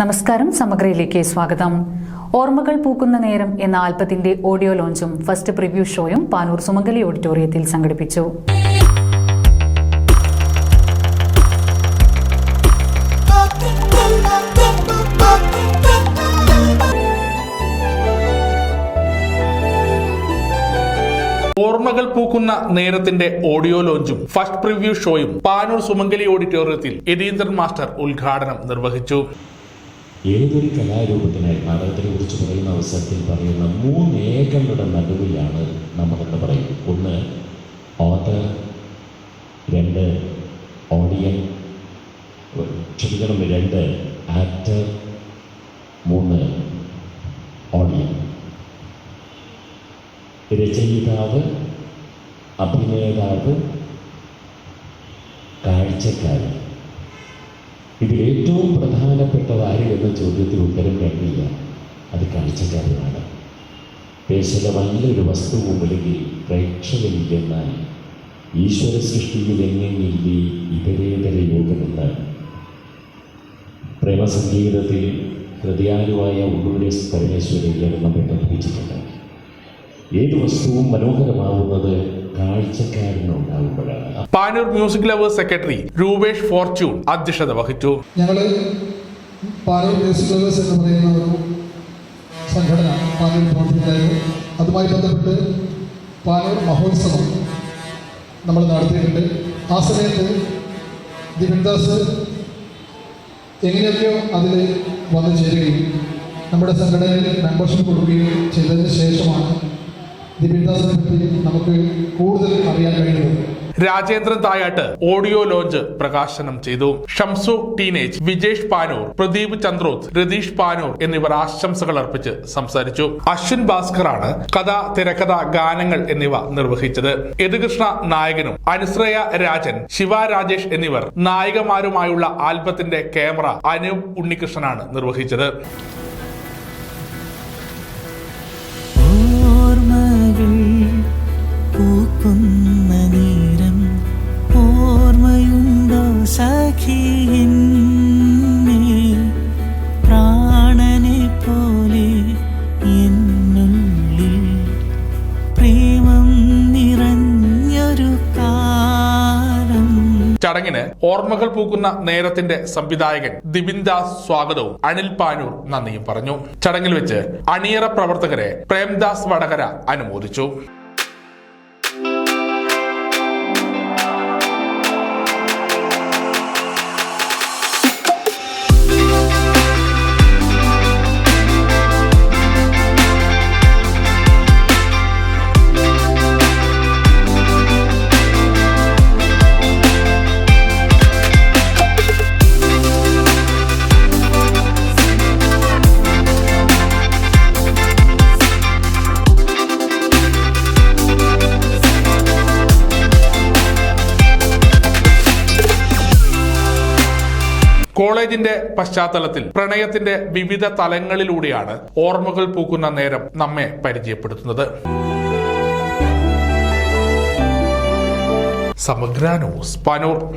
നമസ്കാരം സമഗ്രയിലേക്ക് സ്വാഗതം. ഓർമ്മകൾ പൂക്കുന്ന നേരം എന്ന ആൽബത്തിന്റെ ഓഡിയോ ലോഞ്ചും ഫസ്റ്റ് പ്രിവ്യൂ ഷോയും പാനൂർ സുമംഗലി ഓഡിറ്റോറിയത്തിൽ സംഘടിപ്പിച്ചു. ഓർമ്മകൾ പൂക്കുന്ന നേരത്തിന്റെ ഓഡിയോ ലോഞ്ചും ഫസ്റ്റ് പ്രിവ്യൂ ഷോയും പാനൂർ സുമംഗലി ഓഡിറ്റോറിയത്തിൽ യതീന്ദ്രൻ മാസ്റ്റർ ഉദ്ഘാടനം നിർവഹിച്ചു. ഏതൊരു കലാരൂപത്തിനായി നാടകത്തിനെ കുറിച്ച് പറയുന്ന അവസരത്തിൽ പറയുന്ന മൂന്ന് ഏകങ്ങളുടെ നടുവിലാണ് നമ്മളെന്ന് പറയും. ഒന്ന് ഓതർ രണ്ട് ഓഡിയൻ ക്ഷമിക്കണം രണ്ട് ആക്ടർ മൂന്ന് ഓഡിയൻ രചയിതാവ് അഭിനേതാവ് കാഴ്ചക്കാരൻ. ഇതിൽ ഏറ്റവും പ്രധാനപ്പെട്ടത് ആര് എന്ന ചോദ്യത്തിന് ഉത്തരം കണ്ടില്ല അത് കാഴ്ചക്കാരനാണ്. പേശല നല്ലൊരു വസ്തു മുമ്പിലെങ്കിൽ പ്രേക്ഷകരില്ലെന്നാൽ ഈശ്വര സൃഷ്ടിയിൽ എങ്ങനെയില്ലേ ഇതരേതര യോഗമെന്ന് പ്രേമസംഗീതത്തിൽ ഹൃദയാലുവായ ഉള്ളൂരെ പരമേശ്വരയ്യാണ് നമ്മൾ പഠിപ്പിച്ചിട്ടുണ്ട് ഏത് വസ്തുവും മനോഹരമാവുന്നത് കാഴ്ചക്കാരനുണ്ടാകുമ്പോഴാണ് Panoor music lovers secretary Rupesh Fortune അധ്യക്ഷത വഹിച്ചു. ഞങ്ങൾ പാനൂർ മ്യൂസിക് ലവേഴ്സ് എന്ന് പറയുന്ന സംഘടന പാനൂർ പ്രവർത്തിക്കുന്നുണ്ടായിരുന്നു അതുമായി ബന്ധപ്പെട്ട് പാനൂർ മഹോത്സവം നമ്മൾ നടത്തിയിട്ടുണ്ട്. ആ സമയത്ത് ദിവിൻദാസ് എങ്ങനെയൊക്കെയോ അതിൽ വന്നു ചേരുകയും നമ്മുടെ സംഘടനയിൽ മെമ്പർഷിപ്പ് കൊടുക്കുകയും ചെയ്തതിന് ശേഷമാണ് നമുക്ക് കൂടുതൽ അറിയാൻ രാജേന്ദ്രൻ തായാട്ട് ഓഡിയോ ലോഞ്ച് പ്രകാശനം ചെയ്തു. ഷംസു ടീനേജ് വിജേഷ് പാനൂർ പ്രദീപ് ചന്ദ്രോത് രതീഷ് പാനൂർ എന്നിവർ ആശംസകൾ അർപ്പിച്ച് സംസാരിച്ചു. അശ്വിൻ ഭാസ്കറാണ് കഥ തിരക്കഥ ഗാനങ്ങൾ എന്നിവ നിർവഹിച്ചത്. യദുകൃഷ്ണ നായകനും അനുശ്രയ രാജൻ ശിവ രാജേഷ് എന്നിവർ നായികമാരുമായുള്ള ആൽബത്തിന്റെ ക്യാമറ അനൂപ് ഉണ്ണികൃഷ്ണനാണ് നിർവഹിച്ചത്. പ്രാണനെ പോലെ പ്രേമം ചടങ്ങിന് ഓർമ്മകൾ പൂക്കുന്ന നേരത്തിന്റെ സംവിധായകൻ ദിബിൻ സ്വാഗതവും അനിൽ പാനൂർ നന്ദിയും പറഞ്ഞു. ചടങ്ങിൽ വെച്ച് അണിയറ പ്രവർത്തകരെ പ്രേംദാസ് വടകര അനുമോദിച്ചു. കോളേജിന്റെ പശ്ചാത്തലത്തിൽ പ്രണയത്തിന്റെ വിവിധ തലങ്ങളിലൂടെയാണ് ഓർമ്മകൾ പൂക്കുന്ന നേരം നമ്മെ പരിചയപ്പെടുത്തുന്നത്. സമഗ്ര ന്യൂസ് പാനൂർ.